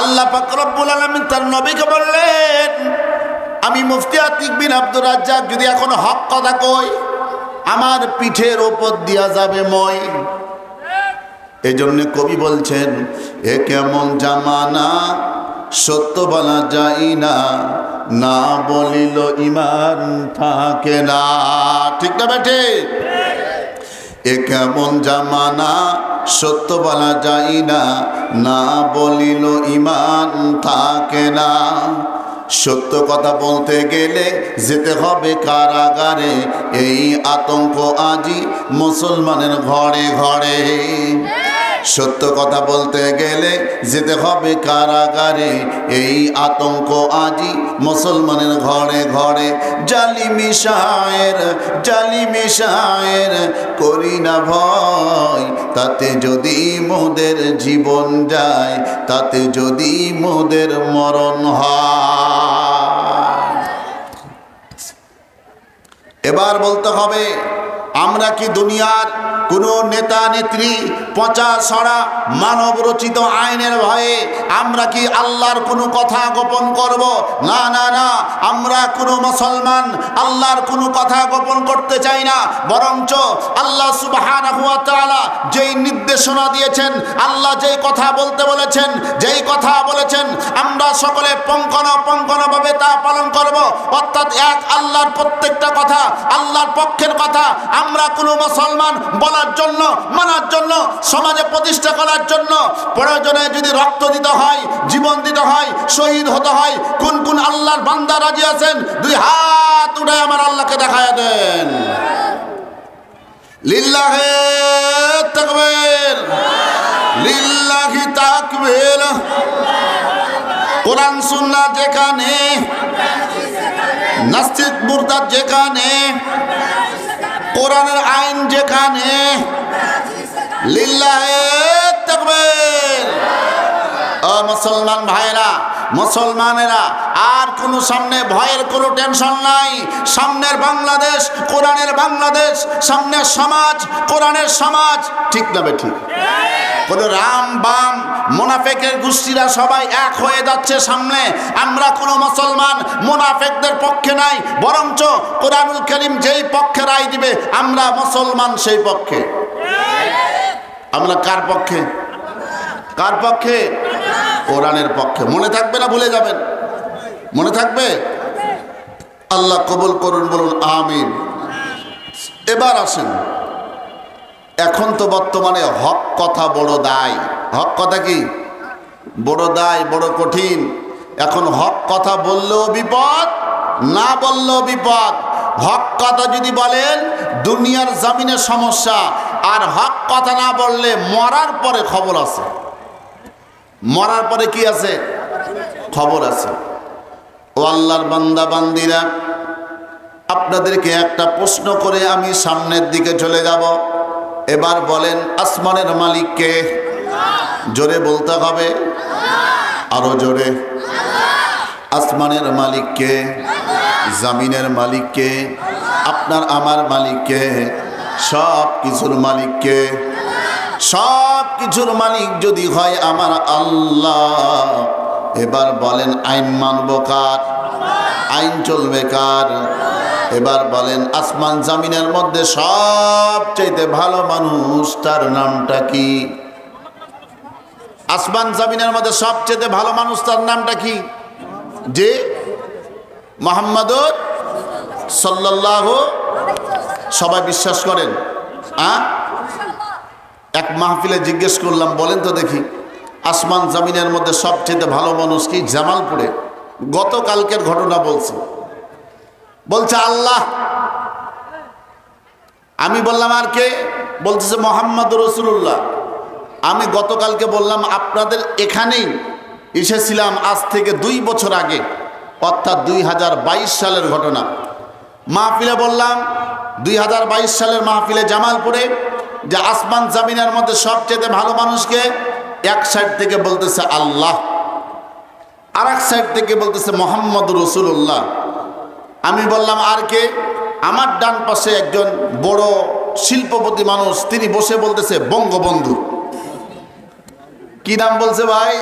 আল্লাহ পাকরব্বুল আলমিন তার নবীকে বললেন, আমি মুফতি আতিক বিন আব্দুর রাজ্জাক, যদি এখন হক কথা কই, আমার পিঠের ওপর দিয়া যাবে মই। এই জন্য কবি বলছেন, এ কেমন জামানা, সত্য বলা যায় না না বলিল ইমান থাকে না। ঠিক না বেঠে? এ কেমন জামানা? সত্য বলা যায় না না বলিল ইমান থাকে না। সত্য কথা বলতে গেলে যেতে হবে কারাগারে। এই আতঙ্ক আজি মুসলমানের ঘরে ঘরে। সত্য কথা বলতে গেলে যেতে হবে কারাগারে। এই আতঙ্ক আজি মুসলমানের ঘরে ঘরে। জালি মিশায়ের জালি মিশায়ের করি না ভয়। তাতে যদি মোদের জীবন যায়, তাতে যদি মোদের মরণ হয়। এবার বলতে হবে, আমরা কি দুনিয়ার কোনো নেতা নেত্রী পচা সরা মানব রচিত আইনের ভয়ে আমরা কি আল্লাহর কোনো কথা গোপন করব? না না না। আমরা কোনো মুসলমান আল্লাহর কোনো কথা গোপন করতে চাই না। বরঞ্চ আল্লাহ তাআলা যেই নির্দেশনা দিয়েছেন, আল্লাহ যেই কথা বলতে বলেছেন, যেই কথা বলেছেন, আমরা সকলে পঙ্কন পঙ্কনভাবে তা পালন করব। অর্থাৎ এক আল্লাহর প্রত্যেকটা কথা, আল্লাহর পক্ষের কথা আমরা কোনো মুসলমান বলার জন্য, মানার জন্য, সমাজে প্রতিষ্ঠা করার জন্য প্রয়োজনে যদি রক্ত দিতে হয়, জীবন দিতে হয়, শহীদ হতে হয়, কোন কোন আল্লাহর বান্দা রাজি আছেন, দুই হাত উঠে আমার আল্লাহকে দেখায় দেন। যেখানে নাস্তিক মুরতাদ যেখানে কোরআনের আইন যেখানে মুসলমান ভাইরা মুসলমানেরা, আর কোনো সামনে ভয়ের কোনো টেনশন নাই। সামনের বাংলাদেশ, কোরআনের বাংলাদেশ, সামনের সমাজ, কোরআনের সমাজ, ঠিক না ঠিক? কোনো রাম বাম, মোনাফেকের গোষ্ঠীরা সবাই এক হয়ে যাচ্ছে সামনে। আমরা কোনো মুসলমান, মোনাফেকদের পক্ষে নাই। বরঞ্চ কোরআনুল করিম যেই পক্ষে রায় দিবে, আমরা মুসলমান সেই পক্ষে। আমরা কার পক্ষে? কার পক্ষে? কোরআনের পক্ষে। মনে থাকবে না ভুলে যাবেন। মনে থাকবে? আল্লাহ কবুল করুন, বলুন, আমিন। এবার আসেন। এখন তো বর্তমানে হক কথা বড় দায়। হক কথা কি? বড় দায়, বড় কঠিন। এখন হক কথা বললেও বিপদ, না বললেও বিপদ। হক কথা যদি বলেন, দুনিয়ার জামিনের সমস্যা। আর হক কথা না বললে মরার পরে খবর আছে। মরার পরে কি আছে? খবর আছে। ও আল্লাহর বান্দা, বান্দিরা, আপনাদেরকে একটা প্রশ্ন করে আমি সামনের দিকে চলে যাব। এবার বলেন, আসমানের মালিককে জোরে বলতে হবে। আরও জোরে। আসমানের মালিককে জামিনের মালিককে আপনার, আমার মালিককে সব কিছুর মালিককে সব কিছুর মালিক যদি হয় আমার আল্লাহ। এবার বলেন, আইন মানব কার? আইন চলবে কার? এবার বলেন, আসমান জামিনের মধ্যে সবচাইতে ভালো মানুষ, তার নামটা কি? আসমান জামিনের মধ্যে সবচেয়ে ভালো মানুষ, তার নামটা কি? যে মোহাম্মদুর সাল্লাহ সবাই বিশ্বাস করেন, আ? এক মাহফিলে জিজ্ঞেস করলাম, বলেন তো দেখি, আসমান জামিনের মধ্যে সবচেয়ে ভালো মানুষ কি? জামালপুরে। গতকালকের ঘটনা বলছে। বলছে আল্লাহ। আমি বললাম আর কে? বলতেছে মোহাম্মদ রসুল্লাহ আমি গতকালকে বললাম, আপনাদের এখানেই এসেছিলাম আজ থেকে দুই বছর আগে, অর্থাৎ দুই হাজার বাইশ সালের ঘটনা। মাহফিলে বললাম, দুই হাজার বাইশ সালের মাহফিলে জামালপুরে যে আসমান জামিনের মধ্যে সবচেয়ে ভালো মানুষকে এক সাইড থেকে বলতেছে আল্লাহ আর এক সাইড থেকে বলতেছে মোহাম্মদ রসুল্লাহ আমি বললাম, আর কে? আমার ডান পাশে একজন বড় শিল্পপতি মানুষ, তিনি বসে বলতেছে, বঙ্গবন্ধু। কি নাম বলছে ভাই?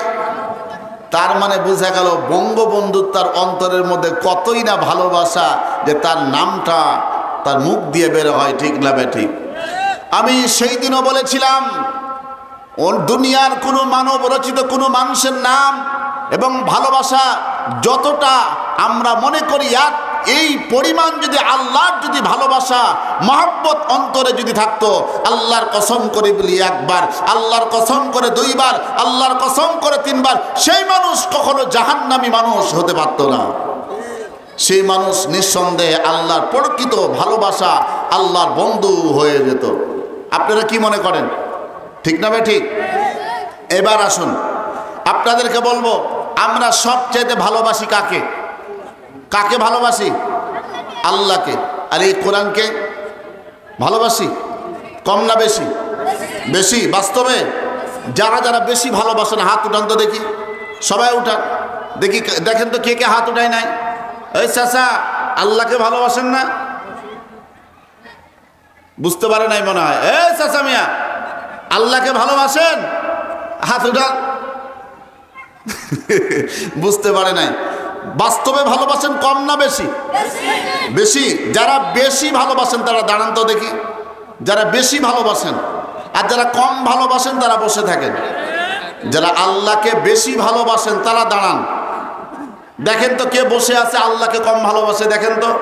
তার মানে বোঝা গেল বঙ্গবন্ধুর তার অন্তরের মধ্যে কতই না ভালোবাসা যে তার নামটা তার মুখ দিয়ে বের হয়, ঠিক না ঠিক? আমি সেই দিনও বলেছিলাম দুনিয়ার কোনো মানব রচিত কোনো মানুষের নাম এবং ভালোবাসা যতটা আমরা মনে করি এক, এই পরিমাণ যদি আল্লাহর যদি ভালোবাসা, মহাব্বত অন্তরে যদি থাকতো, আল্লাহর কসম করে বলি একবার, আল্লাহর কসম করে দুইবার, আল্লাহর কসম করে তিনবার, সেই মানুষ কখনো জাহান্নামী মানুষ হতে পারতো না। সেই মানুষ নিঃসন্দেহে আল্লাহর প্রকৃত ভালোবাসা আল্লাহর বন্ধু হয়ে যেত। আপনারা কি মনে করেন? ঠিক না ভাই, ঠিক? এবার আসুন। আপনাদেরকে বলব আমরা সবচাইতে ভালোবাসি কাকে? কাকে ভালোবাসি? আল্লাহকে। আর এই কোরআনকে ভালোবাসি? কম না বেশি? বেশি, বাস্তবে? যারা যারা বেশি ভালোবাসেন হাত উঠান তো দেখি। সবাই উঠান। দেখি, দেখেন তো কে কে হাত উঠায় নাই। এই চাচা, আল্লাহকে ভালোবাসেন না? বুঝতে পারে নাই মনে হয়। এই চাচা মিয়া, আল্লাহকে ভালোবাসেন? হাত উঠান। বুঝতে পারে নাই। বাস্তবে ভালোবাসেন কম না বেশি? বেশি। যারা বেশি ভালোবাসেন, তারা দাঁড়ান তো দেখি। যারা বেশি ভালোবাসেন, আর যারা কম ভালোবাসেন, তারা বসে থাকেন। যারা আল্লাহকে বেশি ভালোবাসেন, তারা দাঁড়ান। দেখেন তো কে বসে আছে, আল্লাহকে কম ভালোবাসে, দেখেন তো।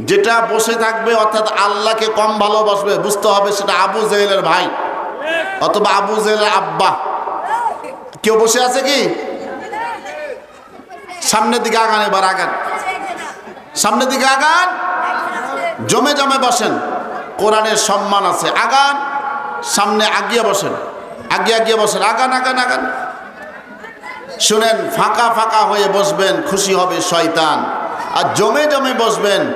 যেটা বসে থাকবে, অর্থাৎ আল্লাহকে কম ভালোবাসবে, বুঝতে হবে সেটা আবু জেহেলের ভাই, অথবা আবু জেহেলের আব্বা। কেউ বসে আছে কি? সামনের দিকে আগান এবার, আগান। সামনের দিকে আগান। জমে জমে বসেন। কোরআনের সম্মান আছে। আগান। সামনে আগিয়ে বসেন। আগিয়ে আগিয়ে বসেন। আগান আগান আগান। শুনেন, ফাঁকা ফাঁকা হয়ে বসবেন, খুশি হবে শয়তান। আর জমে জমে বসবেন